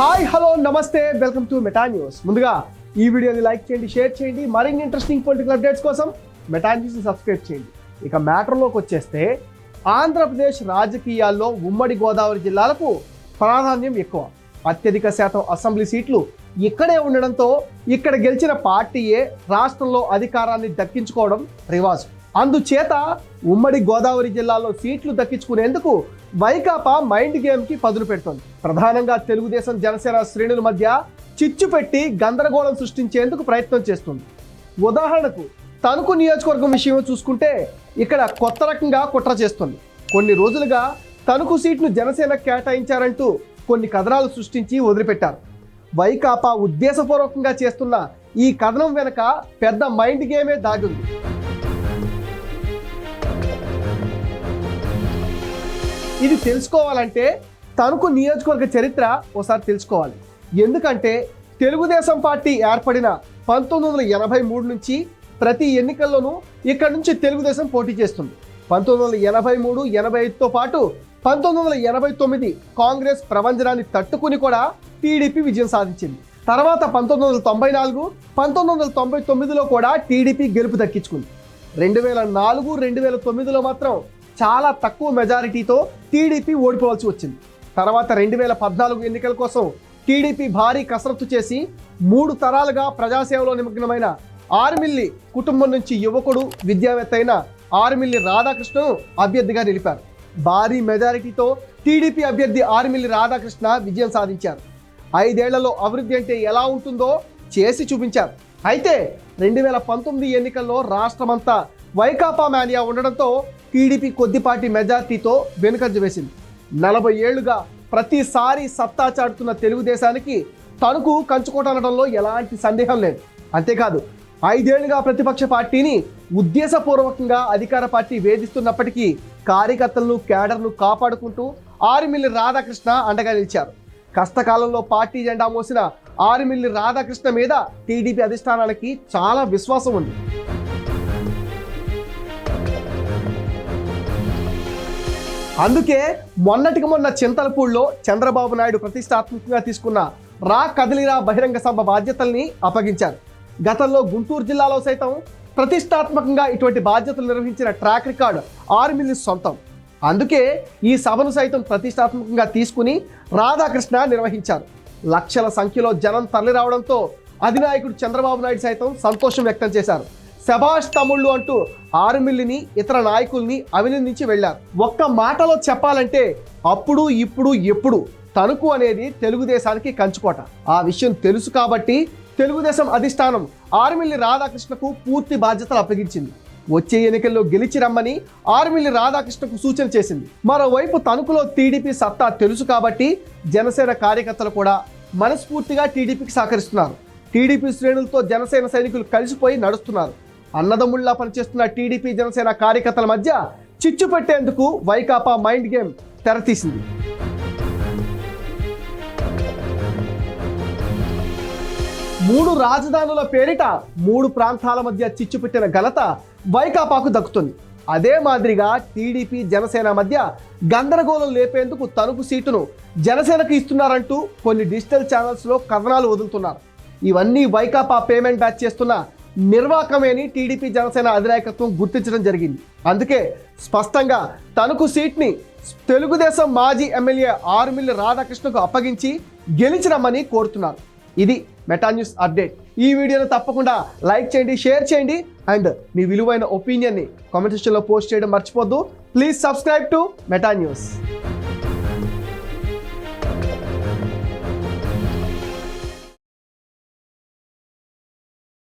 Hi hello నమస్తే. Welcome to Meta news. ముందుగా ఈ వీడియోని లైక్ చేయండి షేర్ చేయండి. మరిన్ని ఇంట్రెస్టింగ్ పొలిటికల్ అప్డేట్స్ కోసం మెటా న్యూస్ని సబ్స్క్రైబ్ చేయండి. ఇక మ్యాటర్లోకి వచ్చేస్తే ఆంధ్రప్రదేశ్ రాజకీయాల్లో ఉమ్మడి గోదావరి జిల్లాలకు ప్రాధాన్యం ఎక్కువ. అత్యధిక శాతం అసెంబ్లీ సీట్లు ఇక్కడే ఉండడంతో ఇక్కడ గెలిచిన పార్టీయే రాష్ట్రంలో అధికారాన్ని దక్కించుకోవడం రివాజు. అందుచేత ఉమ్మడి గోదావరి జిల్లాలో సీట్లు దక్కించుకునేందుకు వైకాపా మైండ్ గేమ్కి పదులు పెడుతోంది. ప్రధానంగా తెలుగుదేశం జనసేన శ్రేణుల మధ్య చిచ్చు పెట్టి గందరగోళం సృష్టించేందుకు ప్రయత్నం చేస్తుంది. ఉదాహరణకు తణుకు నియోజకవర్గం విషయం చూసుకుంటే ఇక్కడ కొత్త రకంగా కుట్ర చేస్తుంది. కొన్ని రోజులుగా తణుకు సీట్ను జనసేన కేటాయించారంటూ కొన్ని కథనాలు సృష్టించి వదిలిపెట్టారు. వైకాపా ఉద్దేశపూర్వకంగా చేస్తున్న ఈ కథనం వెనుక పెద్ద మైండ్ గేమే దాగింది ఇది తెలుసుకోవాలంటే తణుకు నియోజకవర్గ చరిత్ర ఒకసారి తెలుసుకోవాలి. ఎందుకంటే తెలుగుదేశం పార్టీ ఏర్పడిన పంతొమ్మిది వందల ఎనభై మూడు నుంచి ప్రతి ఎన్నికల్లోనూ ఇక్కడ నుంచి తెలుగుదేశం పోటీ చేస్తుంది. పంతొమ్మిది వందల ఎనభై మూడు ఎనభై ఐదుతో పాటు పంతొమ్మిది వందల ఎనభై తొమ్మిది కాంగ్రెస్ ప్రవంజనాన్ని తట్టుకుని కూడా టీడీపీ విజయం సాధించింది. తర్వాత పంతొమ్మిది వందల తొంభై నాలుగు పంతొమ్మిది వందల తొంభై తొమ్మిదిలో కూడా టీడీపీ గెలుపు దక్కించుకుంది. రెండు వేల నాలుగు రెండు వేల తొమ్మిదిలో మాత్రం చాలా తక్కువ మెజారిటీతో టీడీపీ ఓడిపోవాల్సి వచ్చింది. తర్వాత రెండు వేల పద్నాలుగు ఎన్నికల కోసం టీడీపీ భారీ కసరత్తు చేసి మూడు తరాలుగా ప్రజాసేవలో నిమగ్నమైన ఆర్మిల్లి కుటుంబం నుంచి యువకుడు విద్యావేత్త అయిన ఆర్మిల్లి రాధాకృష్ణను అభ్యర్థిగా నిలిపారు. భారీ మెజారిటీతో టీడీపీ అభ్యర్థి ఆర్మిల్లి రాధాకృష్ణ విజయం సాధించారు. ఐదేళ్ళలో అభివృద్ధి అంటే ఎలా ఉంటుందో చేసి చూపించారు. అయితే రెండు వేల పంతొమ్మిది ఎన్నికల్లో రాష్ట్రమంతా వైకాపా మేనియా ఉండడంతో టీడీపీ కొద్దిపాటి మెజార్టీతో వెనుకంజ వేసింది. నలభై ఏళ్ళుగా ప్రతిసారి సత్తా చాటుతున్న తెలుగుదేశానికి తణుకు కంచుకోటనడంలో ఎలాంటి సందేహం లేదు. అంతేకాదు ఐదేళ్ళుగా ప్రతిపక్ష పార్టీని ఉద్దేశపూర్వకంగా అధికార పార్టీ వేధిస్తున్నప్పటికీ కార్యకర్తలను క్యాడర్ను కాపాడుకుంటూ ఆరుమిల్లి రాధాకృష్ణ అండగా నిలిచారు. కష్టకాలంలో పార్టీ జెండా మోసిన ఆరుమిల్లి రాధాకృష్ణ మీద టీడీపీ అధిష్టానానికి చాలా విశ్వాసం ఉంది. అందుకే మొన్నటికి మొన్న చింతలపూడిలో చంద్రబాబు నాయుడు ప్రతిష్టాత్మకంగా తీసుకున్న రా కదిలిరా బహిరంగ సభ బాధ్యతల్ని అప్పగించారు. గతంలో గుంటూరు జిల్లాలో సైతం ప్రతిష్టాత్మకంగా ఇటువంటి బాధ్యతలు నిర్వహించిన ట్రాక్ రికార్డ్ ఆరు మిల్లి సొంతం. అందుకే ఈ సభను సైతం ప్రతిష్టాత్మకంగా తీసుకుని రాధాకృష్ణ నిర్వహించారు. లక్షల సంఖ్యలో జనం తరలిరావడంతో అధినాయకుడు చంద్రబాబు నాయుడు సైతం సంతోషం వ్యక్తం చేశారు. శభాష్ తమ్ముళ్ళు అంటూ ఆరుమిల్లిని ఇతర నాయకుల్ని అభినందించి వెళ్ళారు ఒక్క మాటలో చెప్పాలంటే అప్పుడు ఇప్పుడు ఎప్పుడు తణుకు అనేది తెలుగుదేశానికి కంచుకోట. ఆ విషయం తెలుసు కాబట్టి తెలుగుదేశం అధిష్టానం ఆరుమిల్లి రాధాకృష్ణకు పూర్తి బాధ్యతలు అప్పగించింది. వచ్చే ఎన్నికల్లో గెలిచి రమ్మని ఆరుమిల్లి రాధాకృష్ణకు సూచన చేసింది. మరోవైపు తణుకులో టీడీపీ సత్తా తెలుసు కాబట్టి జనసేన కార్యకర్తలు కూడా మనస్ఫూర్తిగా టీడీపీకి సహకరిస్తున్నారు. టీడీపీ శ్రేణులతో జనసేన సైనికులు కలిసిపోయి నడుస్తున్నారు. అన్నదమ్ముళ్ళా పనిచేస్తున్న టీడీపీ జనసేన కార్యకర్తల మధ్య చిచ్చు పెట్టేందుకు వైకాపా మైండ్ గేమ్ తెరతీసింది. మూడు రాజధానుల పేరిట మూడు ప్రాంతాల మధ్య చిచ్చు పెట్టిన ఘనత వైకాపాకు దక్కుతుంది. అదే మాదిరిగా టీడీపీ జనసేన మధ్య గందరగోళం లేపేందుకు తణుకు సీటును జనసేనకు ఇస్తున్నారంటూ కొన్ని డిజిటల్ ఛానల్స్లో కథనాలు వదులుతున్నారు. ఇవన్నీ వైకాపా పేమెంట్ బ్యాచ్ చేస్తున్న నిర్వాకమేని టీడీపీ జనసేన అధినాయకత్వం గుర్తించడం జరిగింది. అందుకే స్పష్టంగా తణుకు సీట్ని తెలుగుదేశం మాజీ ఎమ్మెల్యే ఆరుమిల్లి రాధాకృష్ణకు అప్పగించి గెలిచిరమ్మని కోరుతున్నారు. ఇది మెటా న్యూస్ అప్డేట్. ఈ వీడియోను తప్పకుండా లైక్ చేయండి షేర్ చేయండి అండ్ మీ విలువైన ఒపీనియన్ని కామెంట్ సెక్షన్లో పోస్ట్ చేయడం మర్చిపోద్దు. Please subscribe to Meta news.